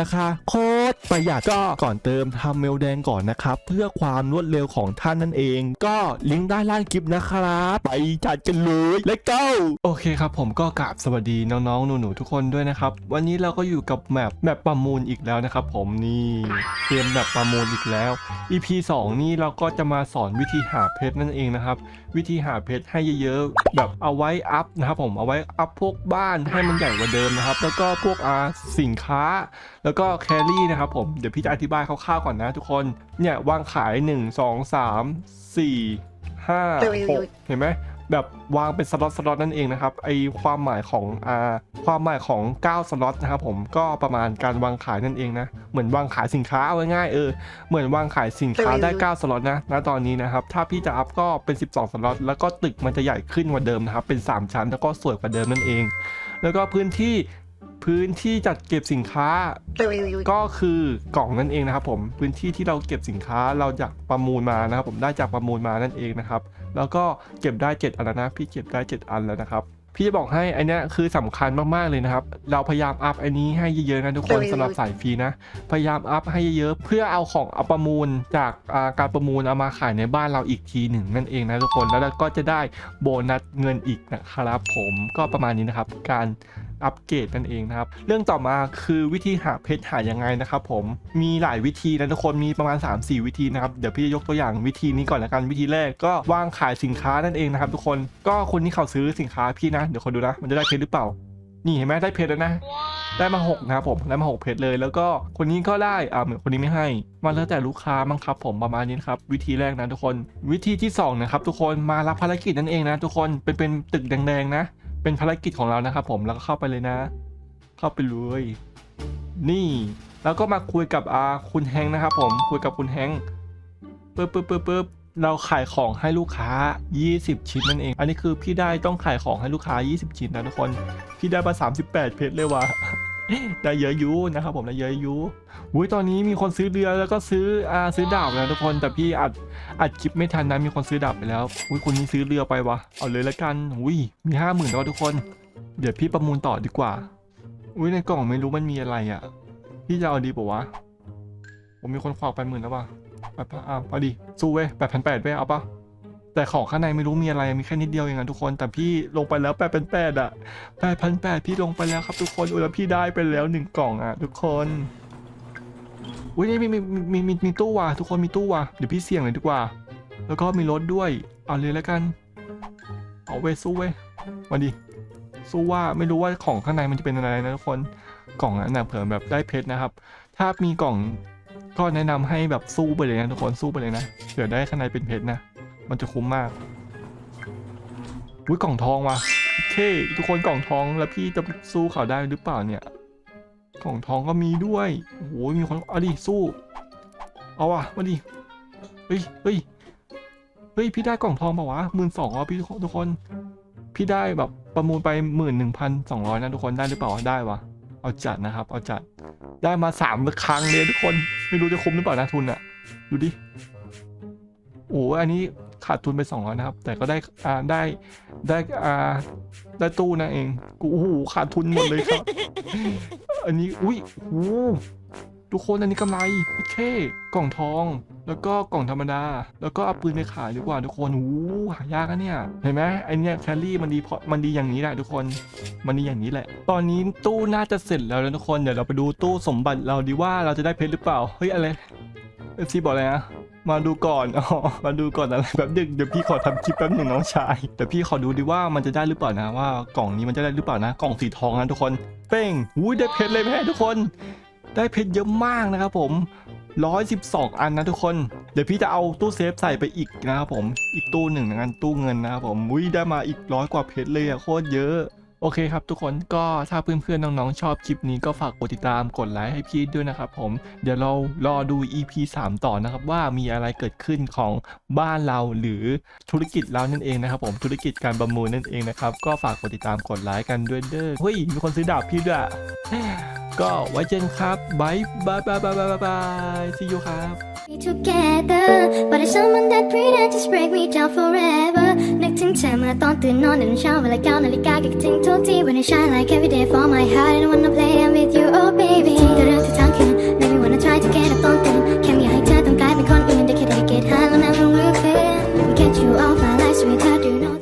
ราคาโคตรประหยัดก็ก่อนเติมทำเมลแดงก่อนนะครับ เพื่อความรวดเร็วของท่านนั่นเอง ก็ลิงก์ด้านล่างคลิปนะครับ ไปจัดกันเลยและก็โอเคครับ ผมก็กราบสวัสดีน้องๆ หนูๆ ทุกคนด้วยนะครับ วันนี้เราก็อยู่กับแมปแมปประมูลอีกแล้วนะครับ ผมนี่เกมแบบประมูลอีกแล้ว EP 2 นี่เราก็จะมาสอนวิธีหาเพชรนั่นเองนะครับ วิธีหาเพชรให้เยอะๆแบบเอาไว้อัพนะครับผมเอาไว้อัพพวกบ้านให้มันใหญ่กว่าเดิมนะครับ แล้วก็พวกอาสินค้าแล้วก็แครี่นะครับผมเดี๋ยวพี่จะอธิบายคร่าวๆก่อนนะทุกคนเนี่ยวางขาย 1 2 3 4 5 6 เห็นไหมแบบวางเป็นสล็อตสล็อตนั่นเองนะครับไอความหมายของอ่าความหมายของ 9 สล็อตนะครับผมก็ประมาณการวางขายนั่นเองนะเหมือนวางขายสินค้าเอาง่ายๆเออเหมือนวางขายสินค้าได้ 9 สล็อตนะณตอนนี้นะครับถ้าพี่จะอัพก็เป็น 12 สล็อตแล้วก็ตึกมันจะใหญ่ขึ้นกว่าเดิมนะครับเป็น 3 ชั้นแล้วก็สวยกว่าเดิมนั่นเอง แล้วก็พื้นที่ พื้นที่จัดเก็บสินค้า ก็คือกล่องนั่นเองนะครับผมพื้นที่ที่เราเก็บสินค้าเราจากประมูลมานะครับผมได้จากประมูลมานั่นเองนะครับแล้วก็เก็บได้ 7 อันแล้วนะพี่เก็บได้ 7 อันแล้วนะครับพี่จะบอกให้อันเนี้ยคือสำคัญมากๆเลยนะครับ เราพยายามอัพอันนี้ให้เยอะๆนะทุกคนสำหรับสายฟรีนะ พยายามอัพให้เยอะๆเพื่อเอาของเอาประมูลจากอ่าการประมูลเอามาขายในบ้านเราอีกทีหนึ่งนั่นเองนะทุกคนแล้วเราก็จะได้โบนัสเงินอีกนะครับผมก็ประมาณนี้นะครับ การ อัปเกรดนั่นเองนะครับ เรื่องต่อมาคือวิธีหาเพชรหายังไงนะครับผม มีหลายวิธีนะทุกคน มีประมาณ 3-4 วิธีนะครับ เดี๋ยวพี่จะยกตัวอย่างวิธีนี้ก่อนละกัน วิธีแรกก็วางขายสินค้านั่นเองนะครับทุกคน ก็คนที่เขาซื้อสินค้าพี่นะ เดี๋ยวคนดูนะ มันจะได้เพชรหรือเปล่า นี่เห็นไหมได้เพชรแล้วนะได้มา 6 นะครับผมได้มา 6 เพชรเลย แล้วก็คนนี้ก็ได้อ่าเหมือนคนนี้ไม่ให้ มันแล้วแต่ลูกค้ามั้งครับผมประมาณนี้นครับวิธีแรกนะทุกคน วิธีที่สองนะครับทุกคนมารับภารกิจนั่นเองนะทุกคนเป็นเป็นตึกแดงๆนะ เป็นภารกิจของเรานะครับผมแล้วก็เข้าไปเลยนะ เข้าไปเลย นี่ แล้วก็มาคุยกับอาคุณแฮงนะครับผมคุยกับคุณแฮงปึ๊บปึ๊บปึ๊บปึ๊บเราขายของให้ลูกค้า 20 ชิ้นนั่นเอง อันนี้คือพี่ได้ต้องขายของให้ลูกค้า 20 ชิ้นนะทุกคน พี่ได้มา 38 เพชรเลยว่ะ ได้เยอะยูนะครับผมได้เยอะยูอุ้ยตอนนี้มีคนซื้อเรือแล้วก็ซื้ออ่าซื้อดาบนะทุกคนแต่พี่อัดอัดคลิปไม่ทันนะมีคนซื้อดาบไปแล้วอุ้ยคนนี้ซื้อเรือไปวะเอาเลยละกันอุ้ยมีห้าหมื่นแล้วทุกคน เดี๋ยวพี่ประมูลต่อดีกว่าอุ้ยในกล่องไม่รู้มันมีอะไรอะ พี่จะเอาดีป่าวะผมมีคนขวากไปหมื่นแล้วป่ะไปปะอ้าวเอาดิสู้เว้ยแปดพันแปดเว้ยเอาปะ แต่ของข้างในไม่รู้มีอะไรมีแค่นิดเดียวเองอะทุกคนแต่พี่ลงไปแล้วแปดพันแปดอะแปดพันแปดพี่ลงไปแล้วครับทุกคนอุ้ยแล้วพี่ได้ไปแล้วหนึ่งกล่องอะทุกคนอุ้ยนี่มีมีมีมีมีตู้ว่ะทุกคนมีตู้ว่ะเดี๋ยวพี่เสี่ยงเลยดีกว่า แล้วก็มีรถด้วยเอาเลยแล้วกันเอาเวสู้เว้ยมาดิสู้ว่าไม่รู้ว่าของข้างในมันจะเป็นอะไรนะทุกคนกล่องนั้นนะเผื่อแบบได้เพชรนะครับ ถ้ามีกล่องก็แนะนำให้แบบสู้ไปเลยนะทุกคนสู้ไปเลยนะเผื่อได้ข้างในเป็นเพชรนะ มันจะคุ้มมากอุ้ยกล่องทองว่ะโอเคทุกคนกล่องทองแล้วพี่จะสู้เขาได้หรือเปล่าเนี่ย กล่องทองก็มีด้วยโอ้โหมีคนเอาดิสู้ เอาว่ะมาดิเฮ้ยเฮ้ยเฮ้ยพี่ได้กล่องทองปล่าวะหมื่นสองอะพี่ทุกคน พี่ได้แบบประมูลไปหมื่นหนึ่งพันสองร้อยนะทุกคนได้หรือเปล่าได้วะเอาจัดนะครับ เอาจัดได้มาสามครั้งเลยทุกคน ไม่รู้จะคุ้มหรือเปล่านะทุนอะดูดิโอ้อันนี้ ขาดทุนไปสองร้อยนะครับ แต่ก็ได้อ่าได้ได้อ่าได้ตู้นะเอง กูโอ้โหขาดทุนหมดเลยครับ อันนี้อุ้ยโอ้โหทุกคนอันนี้กำไรโอเคกล่องทอง แล้วก็กล่องธรรมดา แล้วก็เอาปืนไปขายดีกว่าทุกคนโอ้โหหายากนะเนี่ย เห็นไหมไอเนี่ยแคลรี่มันดีเพราะมันดีอย่างนี้แหละทุกคน มันดีอย่างนี้แหละ ตอนนี้ตู้น่าจะเสร็จแล้วนะทุกคน เดี๋ยวเราไปดูตู้สมบัติเราดีว่าเราจะได้เพชรหรือเปล่า เฮ้ยอะไรเอฟซีบอกอะไรนะ มาดูก่อนอ๋อมาดูก่อนอะไรแบบดึกเดี๋ยวพี่ขอทำคลิปแป๊บหนึ่งน้องชายแต่พี่ขอดูดีว่ามันจะได้หรือเปล่านะว่ากล่องนี้มันจะได้หรือเปล่านะ กล่องสีทองนะทุกคนเป้งอุ้ยได้เพชรเลยแม่ทุกคน ได้เพชรเยอะมากนะครับผม112 อันนะทุกคน เดี๋ยวพี่จะเอาตู้เซฟใส่ไปอีกนะครับผม อีกตู้หนึ่งนะกันตู้เงินนะครับผมอุ้ยได้มาอีกร้อยกว่าเพชรเลยอะโคตรเยอะ โอเคครับทุกคนก็ถ้าเพื่อนๆน้องๆชอบคลิปนี้ก็ฝากกดติดตามกดไลค์ให้พี่ด้วยนะครับผมเดี๋ยวเรารอดู EP 3 ต่อนะครับว่ามีอะไรเกิดขึ้นของบ้านเราหรือธุรกิจเรานั่นเองนะครับผมธุรกิจการประมูลนั่นเองนะครับก็ฝากกดติดตามกดไลค์กันด้วยเด้อเฮ้ยมีคนซื้อดาบพี่ด้วย ก็ไว้เจอกันครับบายบายบายบายบายบาย see you ครับ be together but it's someone that pretend just break me down forever นึกถึงเธอเมื่อตอนตื่นนอนในเช้าเวลาเก้านาฬิกาคิดถึงทุกที when I shine like every day for my heart I don't wanna play them